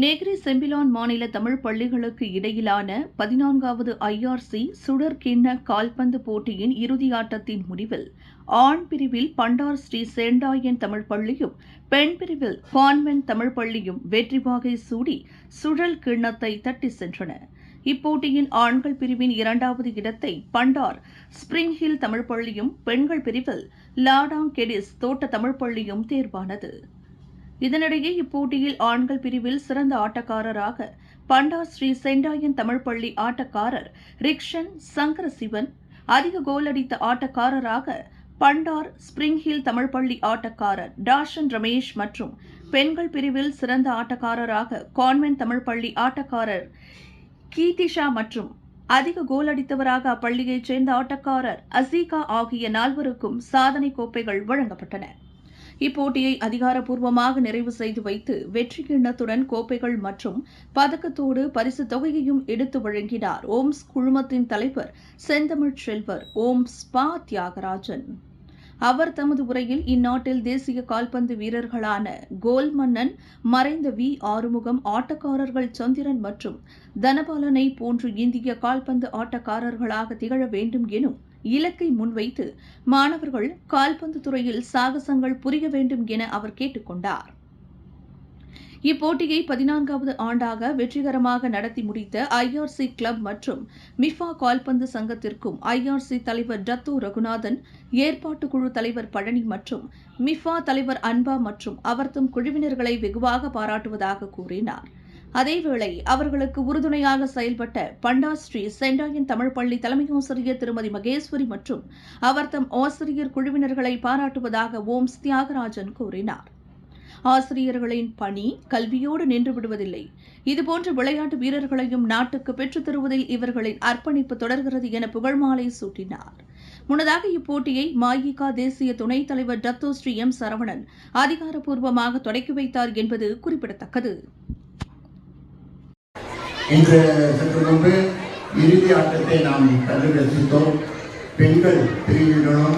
நேகிரி Sembilan மாநில தமிழ் பள்ளிகளுக்கு இடையிலான பதினான்காவது ஐஆர்சி சுடர் கிண்ண கால்பந்து போட்டியின் இறுதி ஆட்டத்தின் முடிவில் ஆண் பிரிவில் பண்டார் ஸ்ரீ செண்டாயன் தமிழ் பள்ளியும் பெண் பிரிவில் கான்வென்ட் தமிழ் பள்ளியும் வெற்றி வாகை சூடி சுழல் கிண்ணத்தை தட்டி சென்றன. இப்போட்டியின் ஆண்கள் பிரிவின் இரண்டாவது இடத்தை பண்டார் ஸ்பிரிங் ஹில் தமிழ் பள்ளியும் பெண்கள் பிரிவில் லாடாங் கெடிஸ் தோட்ட தமிழ் பள்ளியும் தேர்வானது. இதனிடையே இப்போட்டியில் ஆண்கள் பிரிவில் சிறந்த ஆட்டக்காரராக பண்டார் ஸ்ரீ செண்டாயன் தமிழ் பள்ளி ஆட்டக்காரர் ரிக்ஷன் சங்கரசிவன் அதிக கோல் அடித்த ஆட்டக்காரராக பண்டார் ஸ்பிரிங் ஹில் தமிழ் பள்ளி ஆட்டக்காரர் டாஷன் ரமேஷ் மற்றும் பெண்கள் பிரிவில் சிறந்த ஆட்டக்காரராக கான்வென்ட் தமிழ் பள்ளி ஆட்டக்காரர் கீதிஷா மற்றும் அதிக கோல் அடித்தவராக அப்பள்ளியைச் சேர்ந்த ஆட்டக்காரர் அசீகா ஆகிய நால்வருக்கும் சாதனை கோப்பைகள் வழங்கப்பட்டன. இப்போட்டியை அதிகாரப்பூர்வமாக நிறைவு செய்து வைத்து வெற்றி கிண்ணத்துடன் கோப்பைகள் மற்றும் பதக்கத்தோடு பரிசு தொகையையும் எடுத்து வழங்கினார். ஓம்ஸ் குழுமத்தின் தலைவர் செந்தமிழ் செல்வர் ஓம் ஸ்பா தியாகராஜன். அவர் தமது உரையில் இந்நாட்டில் தேசிய கால்பந்து வீரர்களான கோல் மன்னன் மறைந்த வி. ஆறுமுகம் ஆட்டக்காரர்கள் சந்திரன் மற்றும் தனபாலனை போன்று இந்திய கால்பந்து ஆட்டக்காரர்களாக திகழ வேண்டும் எனும் இலக்கை முன்வைத்து மாணவர்கள் கால்பந்து துறையில் சாகசங்கள் புரிய வேண்டும் என அவர் கேட்டுக்கொண்டார். இப்போட்டியை பதினான்காவது ஆண்டாக வெற்றிகரமாக நடத்தி முடித்த ஐஆர்சி கிளப் மற்றும் மிஃபா கால்பந்து சங்கத்திற்கும் ஐஆர்சி தலைவர் டத்து ரகுநாதன் ஏற்பாட்டு குழு தலைவர் பழனி மற்றும் மிஃபா தலைவர் அன்பா மற்றும் அவர்தம் குழுவினர்களை வெகுவாக பாராட்டுவதாக கூறினார். அதேவேளை அவர்களுக்கு உறுதுணையாக செயல்பட்ட பண்டா ஸ்ரீ செண்டாயன் தமிழ் பள்ளி தலைமை ஆசிரியர் திருமதி மகேஸ்வரி மற்றும் அவர் தம் ஆசிரியர் குழுவினர்களை பாராட்டுவதாக ஓம்ஸ் தியாகராஜன் கூறினார். ஆசிரியர்களின் பணி கல்வியோடு நின்று விடுவதில்லை. இதுபோன்ற விளையாட்டு வீரர்களையும் நாட்டுக்கு பெற்றுத் தருவதில் இவர்களின் அர்ப்பணிப்பு தொடர்கிறது என புகழ்மாலை சூட்டினார். முன்னதாக இப்போட்டியை மாயிகா தேசிய துணைத் தலைவர் டத்தோ ஸ்ரீ எம் சரவணன் அதிகாரப்பூர்வமாக தொடக்கி வைத்தார் என்பது குறிப்பிடத்தக்கது. இன்று சற்று முன்பு இறுதி ஆட்டத்தை நாம் கண்டு ரசித்தோம். பெண்கள் பிரிவினரும்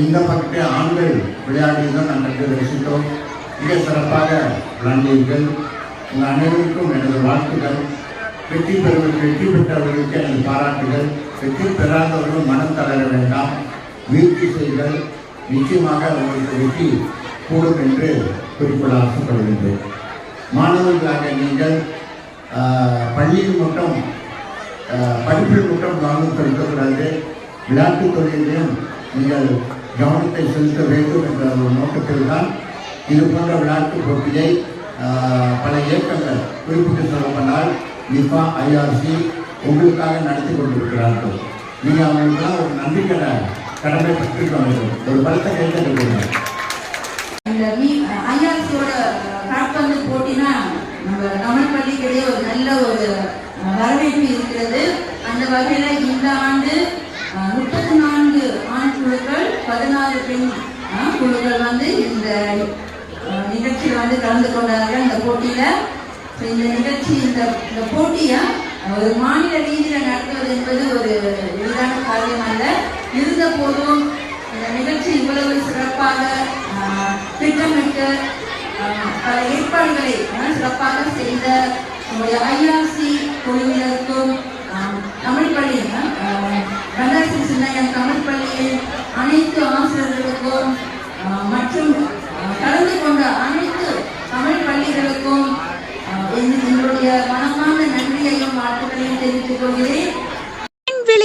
இந்த பக்கத்து ஆண்கள் விளையாடியதும் நாம் கண்டு ரசித்தோம். மிக சிறப்பாக விளையாண்டீர்கள் உங்கள் அனைவருக்கும் எனது வாழ்த்துக்கள். வெற்றி பெறுவதற்கு வெற்றி பெற்றவர்களுக்கு எனது பாராட்டுகள். வெற்றி பெறாதவர்கள் மனம் தளர வேண்டாம். முயற்சி செய்கள் நிச்சயமாக உங்களுக்கு வெற்றி கூடும் என்று குறிப்பிட ஆசைப்படுகின்றேன். மாணவர்களாக நீங்கள் பள்ளியில் மட்டும் ஆஹ், படிப்பில் மட்டும் கவனம் இருக்கக்கூடாது விளையாட்டுத் துறையிலையும் நீங்கள் கவனத்தை செலுத்த வேண்டும் என்ற ஒரு நோக்கத்தில் தான் இது போன்ற விளையாட்டுப் போட்டியை பல இயக்கங்கள் குறிப்பிட்டு சொல்லப்போனால் நிபா ஐஆர்சி உங்களுக்காக நடத்தி கொண்டிருக்கிறார்கள். நீங்கள் அவங்களுக்கெல்லாம் ஒரு நம்பிக்கையை கடமை பெற்றுக்க வேண்டும் ஒரு பலத்தை கைத்தட்டுங்கள் இந்த ஐஆர்சியோட கால்பந்து போட்டினா நம்ம பள்ளிக்கிடையே ஒரு நல்ல ஒரு வரவேற்பு இருக்கிறது. அந்த வகையில் இந்த ஆண்டு முப்பத்தி நான்கு ஆண் குழுக்கள் பதினாறு பெண் குழுக்கள் வந்து இந்த நிகழ்ச்சியில் வந்து கலந்து கொண்டார்கள் இந்த போட்டியில். இந்த நிகழ்ச்சி இந்த இந்த போட்டியை ஒரு மாநில ரீதியில் நடத்துவது என்பது ஒரு எளிதான காரியம் அல்ல. இருந்த போதும் இந்த நிகழ்ச்சி இவ்வளவு சிறப்பாக திட்டமிட்டு பல ஏற்பாடுகளை ஆஹ், சிறப்பாக செய்த நம்முடைய ஐஆர்சி குழுவினருக்கும் தமிழ் பள்ளியில் கண்டாசி சின்னையம் தமிழ் பள்ளியில் அனைத்து ஆசிரியர்களுக்கும் மற்றும் கலந்து கொண்ட அனைத்து தமிழ் பள்ளிகளுக்கும் என்னுடைய என்- மனமார்ந்த நன்றியையும் வாழ்த்துக்களையும் தெரிவித்துக் கொள்கிறேன்.